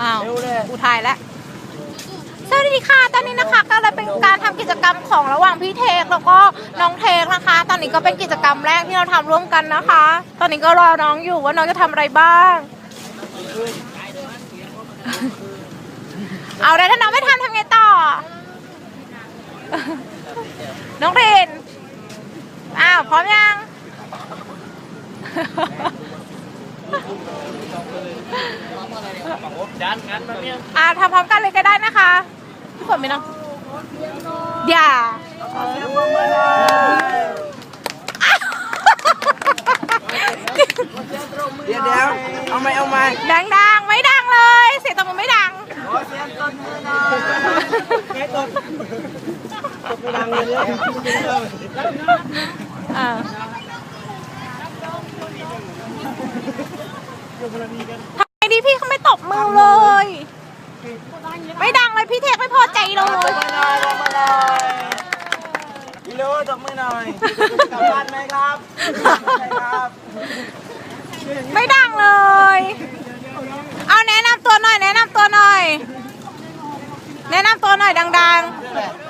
อ้าวเร็วเลยกูถ่ายแล้วสวัสดีค่ะ ตอนนี้นะคะก็เลยเป็นการทำกิจกรรมของระหว่างพี่เทคแล้วก็น้องเทคนะคะ ตอนนี้ก็เป็นกิจกรรมแรกที่เราทำร่วมกันนะคะ ตอนนี้ก็รอน้องอยู่ว่าน้องจะทำอะไรบ้าง เอาได้ถ้าน้องไม่ทำทำไงต่อ น้องเรนอ้าวพร้อมยัง อ่าทำพร้อมกันเลยก็ได้นะคะพี่ฝนไหมน้องอย่าเดี๋ยวเดี๋ยวเอาไหมเอาไหมดังดังๆไม่ดังเลย เสียงตบมือไม่ดังเสียต้นมือหน่อยแค่ต้นดังเลยอ่า ทำไมดีพี่เขาไม่ตบมือเลย ไม่ดังเลยพี่เทคไม่พอใจเลย ตบมือหน่อยตบมือหน่อยพี่รู้ตบมือหน่อยกลับบ้านไหมครับใช่ครับไม่ดังเลย เอาแนะนำตัวหน่อย แนะนำตัวหน่อย แนะนำตัวหน่อยดัง ๆ